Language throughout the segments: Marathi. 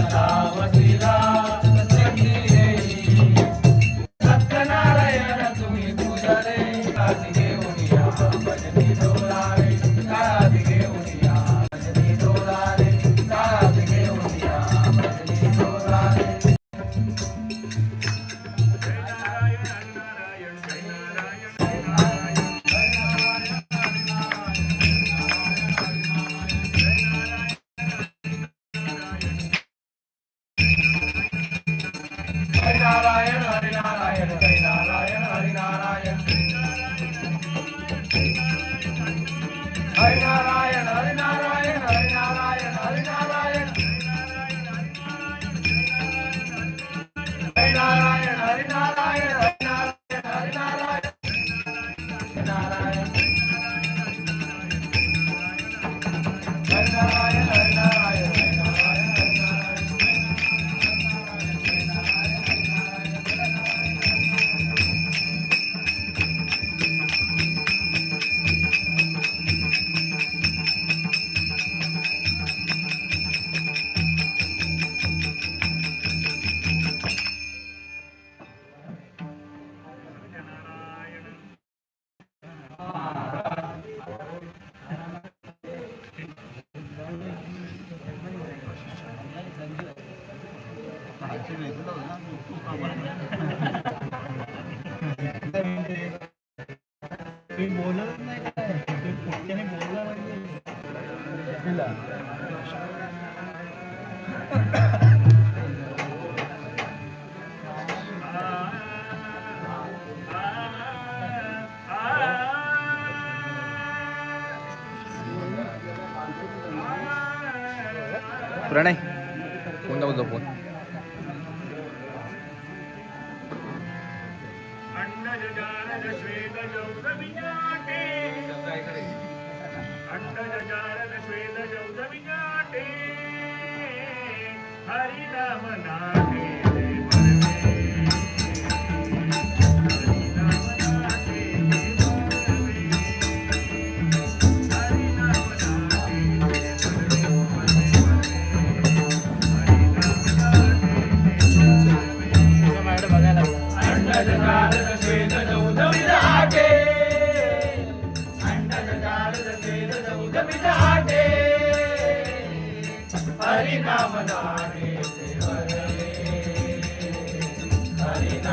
श्रीराम श्रीराम बोलत नाही काय पुढच्याने बोलला प्रणय फोन जाऊ फोन गजानन श्वेत जौत विजाटे अष्ट गजानन श्वेत जौत विजाटे हरिनाम नाटे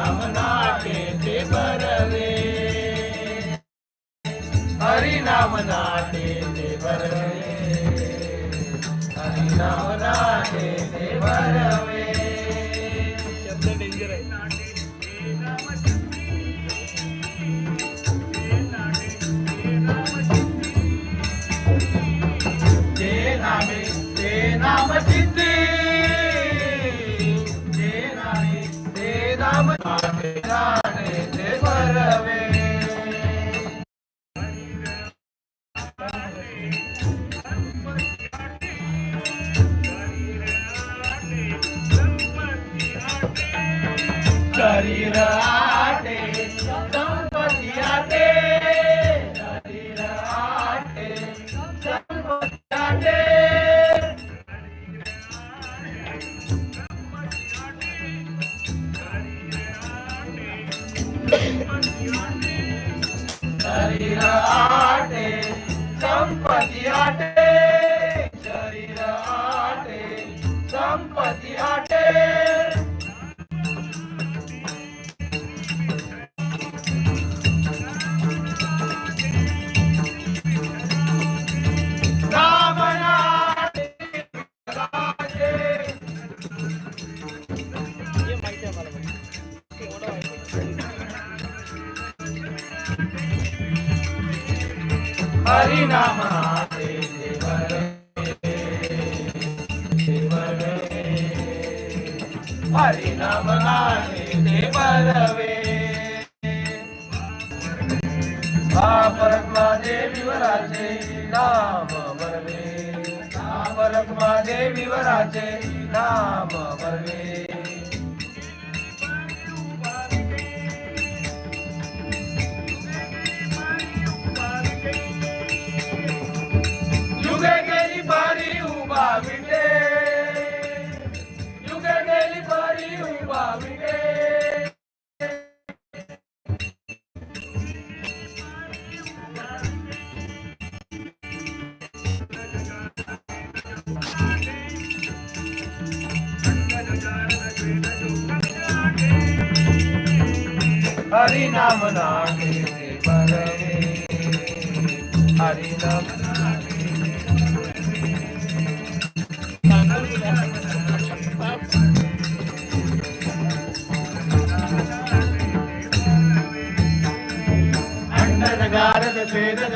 नाम नाटे ते बरवे. हरि नाम ते बरवे. हरि नाम Sarira. பசியாட்டே हरिनाम गाणे ते बरवे परत नाम बरवे परत माझे विवराचे नाम हरि नाम नागे परे हरि नाम గారద చేదద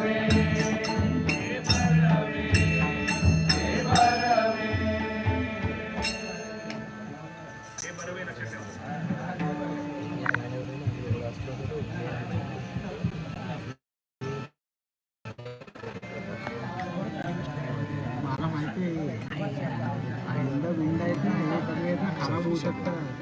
अंड बिंड आहेत ना हे सगळे खराब होऊ शकतात.